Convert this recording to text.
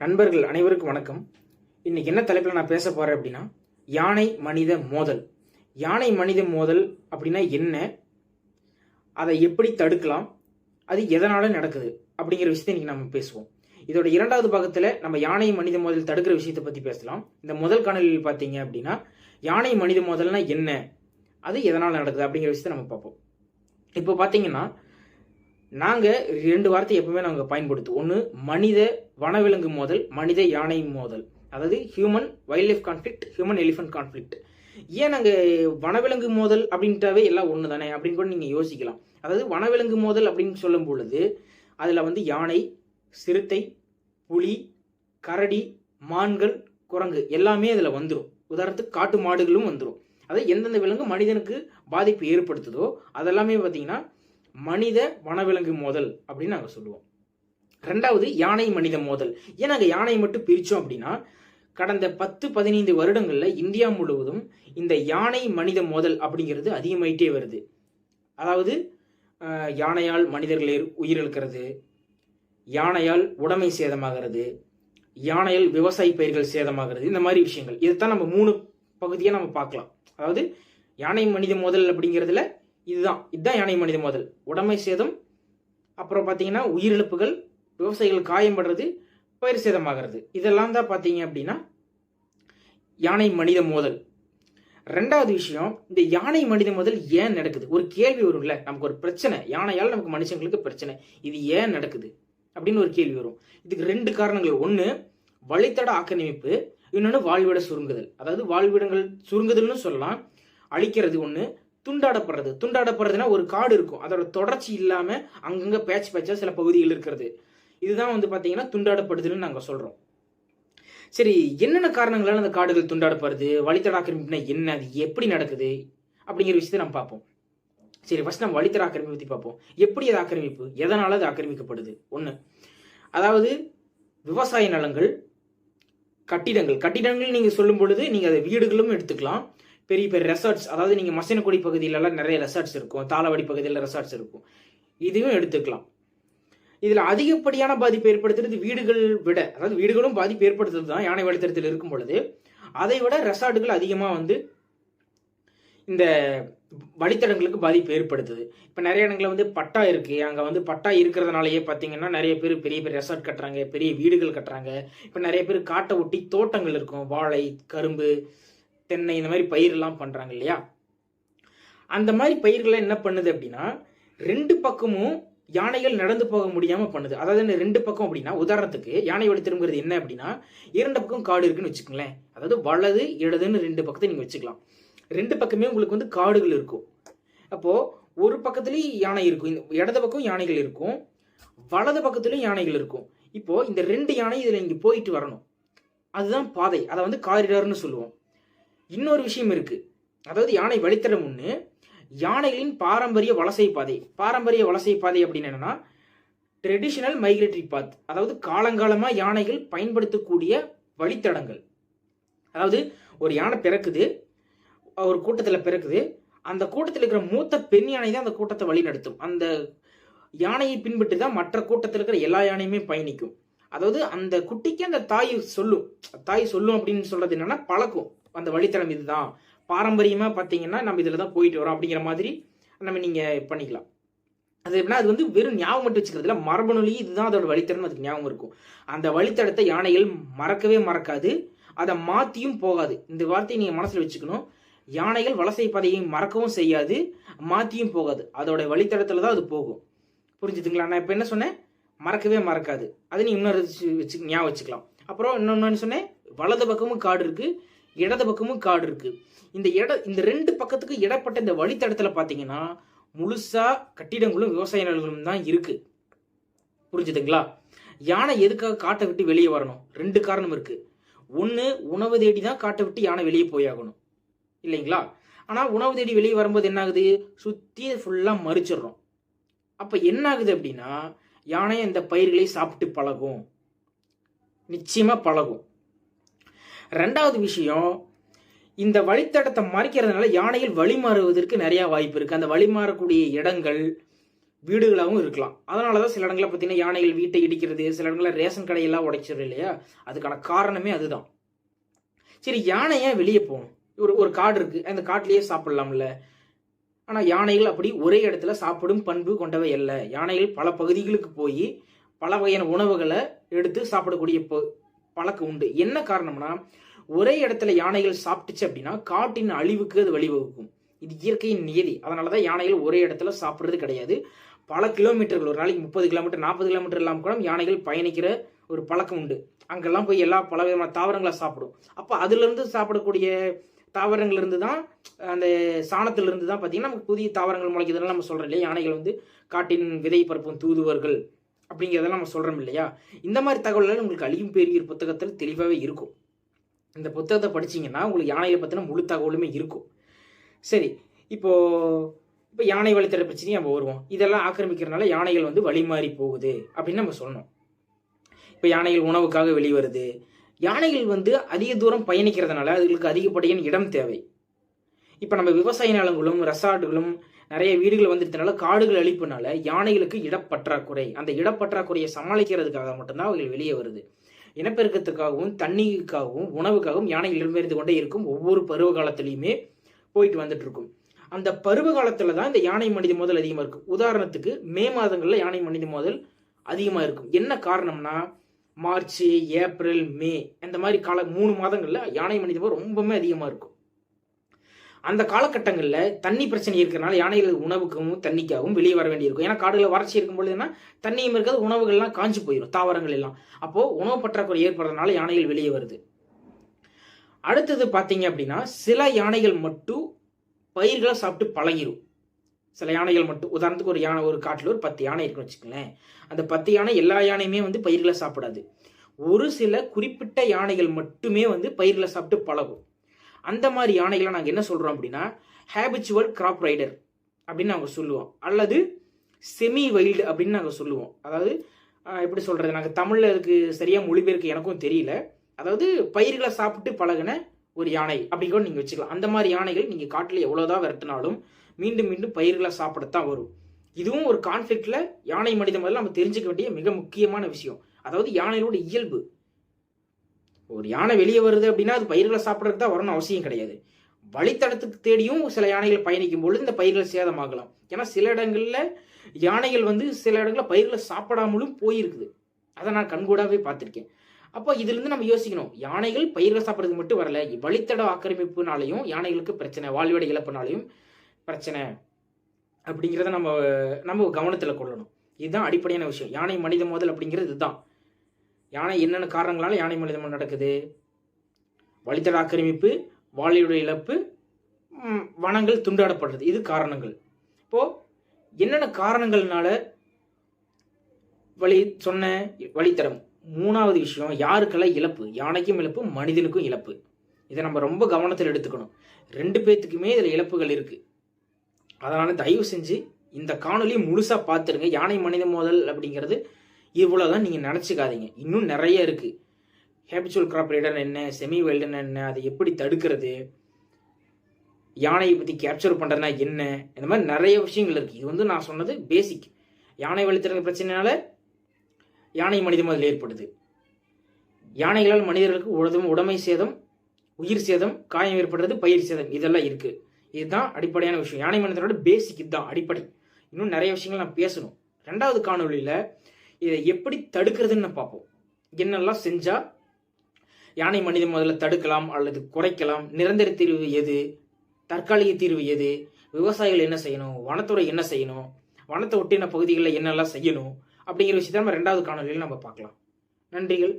நண்பர்கள் அனைவருக்கும் வணக்கம். இன்னைக்கு என்ன தலைப்பில் நான் பேச போறேன் அப்படின்னா யானை மனித மோதல். யானை மனித மோதல் அப்படின்னா என்ன? அதை எப்படி தடுக்கலாம்? அது எதனால நடக்குது? அப்படிங்கிற விஷயத்தை இன்னைக்கு நம்ம பேசுவோம். இதோட இரண்டாவது பாகத்தில் நம்ம யானை மனித மோதல் தடுக்கிற விஷயத்தை பற்றி பேசலாம். இந்த முதல் காணொலியில் பார்த்தீங்க அப்படின்னா யானை மனித மோதல்னா என்ன? அது எதனால் நடக்குது அப்படிங்கிற விஷயத்தை நம்ம பார்ப்போம். இப்போ பார்த்தீங்கன்னா நாங்கள் ரெண்டு வார்த்தை எப்பவுமே நாங்கள் பயன்படுத்துவோம். ஒன்று மனித வனவிலங்கு மோதல் மனித யானை மோதல். அதாவது human wildlife conflict human elephant conflict ஏன் நாங்கள் வனவிலங்கு மோதல் அப்படின்ட்டாவே எல்லாம் ஒன்று தானே அப்படின்னு கூட நீங்கள் யோசிக்கலாம். அதாவது வனவிலங்கு மோதல் அப்படின்னு சொல்லும் பொழுது அதில் வந்து யானை சிறுத்தை புலி கரடி மான்கள் குரங்கு எல்லாமே அதில் வந்துடும் உதாரணத்துக்கு காட்டு மாடுகளும் வந்துடும் அதாவது எந்தெந்த விலங்கு மனிதனுக்கு பாதிப்பு ஏற்படுத்துதோ அதெல்லாமே பார்த்தீங்கன்னா மனித வனவிலங்கு மோதல் அப்படின்னு நாங்கள் சொல்லுவோம். ரெண்டாவது யானை மனித மோதல். ஏன் நாங்கள் யானை மட்டும் பிரித்தோம் அப்படின்னா கடந்த பத்து பதினைந்து வருடங்களில் இந்தியா முழுவதும் இந்த யானை மனித மோதல் அப்படிங்கிறது அதிகமாயிட்டே வருது. அதாவது யானையால் மனிதர்கள் உயிரிழக்கிறது யானையால் உடைமை சேதமாகிறது யானையால் விவசாய பயிர்கள் சேதமாகிறது இந்த மாதிரி விஷயங்கள். இதைத்தான் நம்ம மூணு பகுதியாக நம்ம பார்க்கலாம். அதாவது யானை மனித மோதல் அப்படிங்கிறதுல இதுதான். இதுதான் யானை மனித மோதல். உடைமை சேதம் அப்புறம் பார்த்தீங்கன்னா உயிரிழப்புகள் விவசாயிகள் காயம்படுறது பயிர் சேதமாகிறது. இதெல்லாம் தான் பார்த்தீங்க அப்படின்னா யானை மனித மோதல். ரெண்டாவது விஷயம் இந்த யானை மனித மோதல் ஏன் நடக்குது? ஒரு கேள்வி வரும்ல நமக்கு ஒரு பிரச்சனை. யானையால் நமக்கு மனுஷங்களுக்கு பிரச்சனை. இது ஏன் நடக்குது? அப்படின்னு ஒரு கேள்வி வரும். இதுக்கு ரெண்டு காரணங்கள். ஒன்று வழித்தட ஆக்கிரமிப்பு இன்னொன்று வாழ்விட சுருங்குதல். அதாவது வாழ்விடங்கள் சுருங்குதல்னு சொல்லலாம். அழிக்கிறது ஒன்று துண்டாடப்படுறது. துண்டாடப்படுறதுன்னா ஒரு காடு இருக்கும். அதோட தொடர்ச்சி இல்லாமல் அங்கங்கே பேச்சு பேச்சா சில பகுதிகள் இருக்கிறது. இதுதான் வந்து பார்த்தீங்கன்னா துண்டாடப்படுதுன்னு நாங்கள் சொல்கிறோம் சரி என்னென்ன காரணங்களால் அந்த காடுகள் துண்டாடப்படுது? வழித்தடாக்கிரமிப்புனா என்ன? அது எப்படி நடக்குது? அப்படிங்கிற விஷயத்தை நம்ம பார்ப்போம். சரி ஃபஸ்ட் நம்ம வழித்தட ஆக்கிரமிப்பு பற்றி பார்ப்போம். எப்படி அது ஆக்கிரமிப்பு? எதனால் அது ஆக்கிரமிக்கப்படுது? ஒன்று அதாவது விவசாய நிலங்கள் கட்டிடங்கள். கட்டிடங்கள் நீங்கள் சொல்லும் பொழுது நீங்கள் அதை வீடுகளும் எடுத்துக்கலாம். பெரிய பெரிய ரெசார்ட்ஸ் அதாவது நீங்கள் மசினக்குடி பகுதியிலலாம் நிறைய ரெசார்ட்ஸ் இருக்கும். தாளவாடி பகுதியில் ரெசார்ட்ஸ் இருக்கும். இதையும் எடுத்துக்கலாம். இதில் அதிகப்படியான பாதிப்பு ஏற்படுத்துறது வீடுகள் விட அதாவது வீடுகளும் பாதிப்பு ஏற்படுத்துறது தான் யானை வழித்தடத்தில் இருக்கும் பொழுது. அதை விட ரெசார்ட்டுகள் அதிகமாக வந்து இந்த வழித்தடங்களுக்கு பாதிப்பு ஏற்படுத்துது. இப்போ நிறைய இடங்களில் வந்து பட்டா இருக்குது அங்கே வந்து பட்டா இருக்கிறதுனாலயே பார்த்தீங்கன்னா நிறைய பேர் பெரிய பெரிய ரெசார்ட் கட்டுறாங்க பெரிய வீடுகள் கட்டுறாங்க. இப்போ நிறைய பேர் காட்டை ஒட்டி தோட்டங்கள் இருக்கும். வாழை கரும்பு தென்னை இந்த மாதிரி பயிரெல்லாம் பண்ணுறாங்க இல்லையா? அந்த மாதிரி பயிர்களை என்ன பண்ணுது அப்படின்னா ரெண்டு பக்கமும் யானைகள் நடந்து போக முடியாமல் பண்ணுது. அதாவது என்ன ரெண்டு பக்கம் அப்படின்னா உதாரணத்துக்கு யானை வழி திரும்புறது என்ன அப்படின்னா இரண்டு பக்கம் காடு இருக்குன்னு வச்சுக்கோங்களேன். அதாவது வலது இடதுன்னு ரெண்டு பக்கத்தை நீங்கள் வச்சுக்கலாம். ரெண்டு பக்கமே உங்களுக்கு வந்து காடுகள் இருக்கும். அப்போது ஒரு பக்கத்துலேயும் யானை இருக்கும். இந்த இடது பக்கம் யானைகள் இருக்கும். வலது பக்கத்துலேயும் யானைகள் இருக்கும். இப்போது இந்த ரெண்டு யானை இதில் இங்கே போயிட்டு வரணும். அதுதான் பாதை. அதை வந்து காரிடார்னு சொல்லுவோம். இன்னொரு விஷயம் இருக்குது அதாவது யானை வழித்தடம் ஒன்று யானைகளின் பாரம்பரிய வலசை பாதை. பாரம்பரிய வலசை பாதை அப்படின்னு என்னன்னா ட்ரெடிஷனல் மைக்ரேட்டரி பாத் அதாவது காலங்காலமாக யானைகள் பயன்படுத்தக்கூடிய வழித்தடங்கள். அதாவது ஒரு யானை பிறக்குது ஒரு கூட்டத்தில் பிறக்குது அந்த கூட்டத்தில் இருக்கிற மூத்த பெண் யானை தான் அந்த கூட்டத்தை வழிநடத்தும். அந்த யானையை பின்பற்றி தான் மற்ற கூட்டத்தில் இருக்கிற எல்லா யானையுமே பயணிக்கும். அதாவது அந்த குட்டிக்கு அந்த தாய் சொல்லும். தாய் சொல்லும் அப்படின்னு சொல்றது என்னன்னா பழக்கம். அந்த வழித்தடம் இதுதான். பாரம்பரியமாக பார்த்தீங்கன்னா நம்ம இதில் தான் போயிட்டு வரோம் அப்படிங்கிற மாதிரி நம்ம நீங்கள் பண்ணிக்கலாம். அது எப்படின்னா அது வந்து வெறும் ஞாபகம் மட்டும் வச்சுக்கிறதுல மரபணுலையும் இதுதான் அதோட வழித்தடம் அதுக்கு ஞாபகம் இருக்கும். அந்த வழித்தடத்தை யானைகள் மறக்கவே மறக்காது. அதை மாற்றியும் போகாது. இந்த வார்த்தையை நீங்கள் மனசில் வச்சுக்கணும். யானைகள் வலசை பாதையை மறக்கவும் செய்யாது மாற்றியும் போகாது. அதோட வழித்தடத்தில் தான் அது போகும். புரிஞ்சுதுங்களா? நான் இப்போ என்ன சொன்னேன்? மறக்கவே மறக்காது. அதை நீ இன்னொரு வச்சு- ஞாபகம் வச்சுக்கலாம். அப்புறம் இன்னொன்று சொன்னேன் வலது பக்கமும் காடு இருக்குது இடது பக்கமும் காடு இருக்கு. இந்த இட இந்த ரெண்டு பக்கத்துக்கு இடப்பட்ட இந்த வழித்தடத்துல பார்த்தீங்கன்னா முழுசா கட்டிடங்களும் விவசாய நிலங்களும் தான் இருக்கு. புரிஞ்சுதுங்களா? யானை எதுக்காக காட்டை விட்டு வெளியே வரணும்? ரெண்டு காரணம் இருக்கு. ஒன்று உணவு தேடி தான் காட்டை விட்டு யானை வெளியே போயாகணும் இல்லைங்களா? ஆனால் உணவு தேடி வெளியே வரும்போது என்ன ஆகுது சுற்றி ஃபுல்லாக மறிச்சிடுறோம். அப்போ என்ன ஆகுது அப்படின்னா யானை இந்த பயிர்களை சாப்பிட்டு பழகும். நிச்சயமாக பழகும். ரெண்டாவது விஷயம் இந்த வழித்தடத்தை மறைக்கிறதுனால யானைகள் வழிமாறுவதற்கு நிறைய வாய்ப்பு இருக்கு. அந்த வழிமாறக்கூடிய இடங்கள் வீடுகளாகவும் இருக்கலாம். அதனால தான் சில இடங்களில் பார்த்தீங்கன்னா யானைகள் வீட்டை இடிக்கிறது சில இடங்களில் ரேஷன் கடையெல்லாம் உடைச்சிடும் இல்லையா? அதுக்கான காரணமே அதுதான். சரி யானை ஏன் வெளியே போகணும்? ஒரு ஒரு காடு இருக்கு. அந்த காட்டிலேயே சாப்பிடலாம்ல. ஆனால் யானைகள் அப்படி ஒரே இடத்துல சாப்பிடும் பண்பு கொண்டவை அல்ல. யானைகள் பல பகுதிகளுக்கு போய் பல வகையான உணவுகளை எடுத்து சாப்பிடக்கூடிய பழக்கம் உண்டு. என்ன காரணம்னா ஒரே இடத்துல யானைகள் சாப்பிட்டுச்சு அப்படின்னா காட்டின் அழிவுக்கு அது வழிவகுக்கும். இது இயற்கையின் நியதி. அதனால தான் யானைகள் ஒரே இடத்துல சாப்பிட்றது கிடையாது. பல கிலோமீட்டர்கள் ஒரு நாளைக்கு முப்பது கிலோமீட்டர் நாற்பது கிலோமீட்டர் இல்லாமல் கூட யானைகள் பயணிக்கிற ஒரு பழக்கம் உண்டு. அங்கெல்லாம் போய் எல்லா பல விதமான தாவரங்களை சாப்பிடும். அப்போ அதுலேருந்து சாப்பிடக்கூடிய தாவரங்கள் இருந்து தான் அந்த சாணத்துல இருந்து தான் பார்த்தீங்கன்னா நமக்கு புதிய தாவரங்கள் முளைக்குதுன்னு நம்ம சொல்கிறோம் இல்லையா? யானைகள் வந்து காட்டின் விதை பரப்பும் தூதுவர்கள் அப்படிங்கிறதெல்லாம் நம்ம சொல்கிறோம் இல்லையா? இந்த மாதிரி தகவல்கள் உங்களுக்கு அழியும் பேரியர் புத்தகத்தில் தெளிவாகவே இருக்கும். இந்த புத்தகத்தை படிச்சீங்கன்னா உங்களுக்கு யானையை பற்றின முழு தகவலுமே இருக்கும். சரி இப்போ இப்போ யானை வழித்தட பிரச்சனையும் நம்ம வருவோம். இதெல்லாம் ஆக்கிரமிக்கிறனால யானைகள் வந்து வழிமாறி போகுது அப்படின்னு நம்ம சொன்னோம் இப்போ யானைகள் உணவுக்காக வெளிவருது. யானைகள் வந்து அதிக தூரம் பயணிக்கிறதுனால அதுகளுக்கு அதிகப்படியான இடம் தேவை. இப்போ நம்ம விவசாய நிலங்களும் ரெசார்ட்டுகளும் நிறைய வீடுகள் வந்துட்டனால காடுகள் அழிப்புனால யானைகளுக்கு இடப்பற்றாக்குறை. அந்த இடப்பற்றாக்குறையை சமாளிக்கிறதுக்காக மட்டும்தான் அவர்கள் வெளியே வருது. இனப்பெருக்கத்துக்காகவும் தண்ணிக்காகவும் உணவுக்காகவும் யானைகள் இடம்பெயர்ந்து கொண்டே இருக்கும் ஒவ்வொரு பருவ காலத்திலையுமே போயிட்டு வந்துட்டு இருக்கும் அந்த பருவ காலத்துல தான் இந்த யானை மனித மோதல் அதிகமாக இருக்கும் உதாரணத்துக்கு மே மாதங்களில் யானை மனித மோதல் அதிகமாக இருக்கும். என்ன காரணம்னா மார்ச் ஏப்ரல் மே இந்த மாதிரி கால மூணு மாதங்களில் யானை மனித மோதல் ரொம்பவுமே அதிகமாக இருக்கும். அந்த காலகட்டங்களில் தண்ணி பிரச்சனை இருக்கிறனால யானைகள் உணவுக்கும் தண்ணிக்காகவும் வெளியே வர வேண்டியிருக்கும். ஏன்னா காடுகளில் வறட்சி இருக்கும் பொழுதுனா தண்ணியும் இருக்காது உணவுகள்லாம் காஞ்சு போயிடும் தாவரங்கள் எல்லாம். அப்போது உணவு பற்றாக்குறை ஏற்படுறதுனால யானைகள் வெளியே வருது. அடுத்தது பார்த்தீங்க அப்படின்னா சில யானைகள் மட்டும் பயிர்களை சாப்பிட்டு பழகிடும் சில யானைகள் மட்டும் உதாரணத்துக்கு ஒரு யானை ஒரு காட்டில் ஒரு பத்து யானை இருக்குன்னு வச்சுக்கோங்களேன். அந்த பத்து யானை எல்லா யானையுமே வந்து பயிர்களை சாப்பிடாது. ஒரு சில குறிப்பிட்ட யானைகள் மட்டுமே வந்து பயிர்களை சாப்பிட்டு பழகும். அந்த மாதிரி யானைகளை நாங்கள் என்ன சொல்கிறோம் அப்படின்னா ஹேபிச்சுவல் கிராப் ரைடர் அப்படின்னு நாங்கள் சொல்லுவோம். அல்லது செமி வைல்டு அப்படின்னு நாங்கள் சொல்லுவோம். அதாவது எப்படி சொல்கிறது நாங்கள் தமிழில் அதுக்கு சரியாக மொழிபெயர்க்கு எனக்கும் தெரியல. அதாவது பயிர்களை சாப்பிட்டு பழகுன ஒரு யானை அப்படி கூட நீங்கள் வச்சுக்கலாம். அந்த மாதிரி யானைகள் நீங்கள் காட்டில் எவ்வளோதான் விரட்டினாலும் மீண்டும் மீண்டும் பயிர்களை சாப்பிடத்தான் வரும். இதுவும் ஒரு கான்ஃப்ளிக்டில் யானை மனித முதல்ல நம்ம தெரிஞ்சுக்க வேண்டிய மிக முக்கியமான விஷயம். அதாவது யானைகளோட இயல்பு. ஒரு யானை வெளியே வருது அப்படின்னா அது பயிர்களை சாப்பிட்றதுக்கு தான் வரணும் அவசியம் கிடையாது. வழித்தடத்துக்கு தேடியும் சில யானைகள் பயணிக்கும் பொழுது இந்த பயிர்கள் சேதமாகலாம். ஏன்னா சில இடங்களில் யானைகள் வந்து சில இடங்களில் பயிர்களை சாப்பிடாமலும் போயிருக்குது. அதை நான் கண்கூடாவே பார்த்துருக்கேன். அப்போ இதுலேருந்து நம்ம யோசிக்கணும். யானைகள் பயிர்கள் சாப்பிட்றதுக்கு மட்டும் வரல. வழித்தட ஆக்கிரமிப்புனாலையும் யானைகளுக்கு பிரச்சனை வாழ்விட இழப்புனாலையும் பிரச்சனை அப்படிங்கிறத நம்ம நம்ம கவனத்தில் கொள்ளணும். இதுதான் அடிப்படையான விஷயம். யானை மனித மோதல் அப்படிங்கிறது இதுதான். யானை என்னென்ன காரணங்களால் யானை மனிதம் நடக்குது? வழித்தட ஆக்கிரமிப்பு வாழியுடைய இழப்பு வனங்கள் துண்டாடப்படுறது. இது காரணங்கள். இப்போ என்னென்ன காரணங்கள்னால வழி சொன்ன வழித்தடம்? மூணாவது விஷயம் யாருக்கெல்லாம் இழப்பு? யானைக்கும் இழப்பு மனிதனுக்கும் இழப்பு. இதை நம்ம ரொம்ப கவனத்தில் எடுத்துக்கணும். ரெண்டு பேர்த்துக்குமே இதில் இழப்புகள் இருக்கு. அதனால தயவு செஞ்சு இந்த காணொலியை முழுசாக பார்த்துருங்க யானை மனித மோதல் அப்படிங்கிறது இவ்வளோதான் நீங்கள் நினச்சிக்காதீங்க. இன்னும் நிறைய இருக்குது ஹேபிச்சுவல் கிராப் ரேடன் என்ன செமி வெல்டன் என்ன அதை எப்படி தடுக்கிறது யானையை பற்றி கேப்சர் பண்ணுறதுனா என்ன இந்த மாதிரி நிறைய விஷயங்கள் இருக்குது இது வந்து நான் சொன்னது பேசிக் யானை வழித்திறங்க பிரச்சனைனால யானை மனிதம் அதில் ஏற்படுது. யானைகளால் மனிதர்களுக்கு உடதும் உடைமை சேதம் உயிர் சேதம் காயம் ஏற்படுறது பயிர் சேதம் இதெல்லாம் இருக்குது இதுதான் அடிப்படையான விஷயம். யானை மனிதனோட பேசிக் இதுதான் அடிப்படை. இன்னும் நிறைய விஷயங்கள் நான் பேசணும். ரெண்டாவது காணொலியில் இதை எப்படி தடுக்கிறதுன்னு பார்ப்போம். என்னெல்லாம் செஞ்சா யானை மனித முதல்ல தடுக்கலாம் அல்லது குறைக்கலாம்? நிரந்தர தீர்வு எது? தற்காலிக தீர்வு எது? விவசாயிகள் என்ன செய்யணும்? வனத்துறை என்ன செய்யணும்? வனத்தை ஒட்டின பகுதிகளில் என்னெல்லாம் செய்யணும்? அப்படிங்கிற விஷயத்த நம்ம ரெண்டாவது காணொலியில் நம்ம பார்க்கலாம். நன்றிகள்.